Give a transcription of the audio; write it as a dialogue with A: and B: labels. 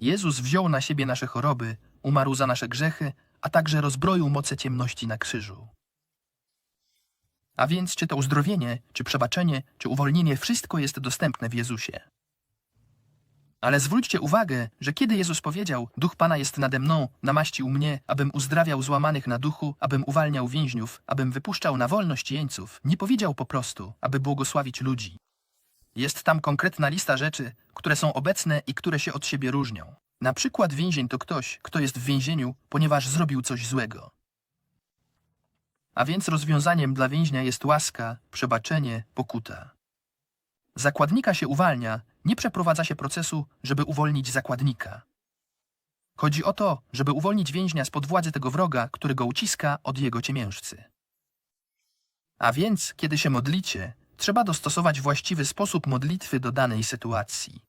A: Jezus wziął na siebie nasze choroby, umarł za nasze grzechy, a także rozbroił moce ciemności na krzyżu. A więc czy to uzdrowienie, czy przebaczenie, czy uwolnienie, wszystko jest dostępne w Jezusie. Ale zwróćcie uwagę, że kiedy Jezus powiedział: Duch Pana jest nade mną, namaścił mnie, abym uzdrawiał złamanych na duchu, abym uwalniał więźniów, abym wypuszczał na wolność jeńców, nie powiedział po prostu, aby błogosławić ludzi. Jest tam konkretna lista rzeczy, które są obecne i które się od siebie różnią. Na przykład więzień to ktoś, kto jest w więzieniu, ponieważ zrobił coś złego. A więc rozwiązaniem dla więźnia jest łaska, przebaczenie, pokuta. Zakładnika się uwalnia, nie przeprowadza się procesu, żeby uwolnić zakładnika. Chodzi o to, żeby uwolnić więźnia spod władzy tego wroga, który go uciska od jego ciemiężcy. A więc, kiedy się modlicie, trzeba dostosować właściwy sposób modlitwy do danej sytuacji.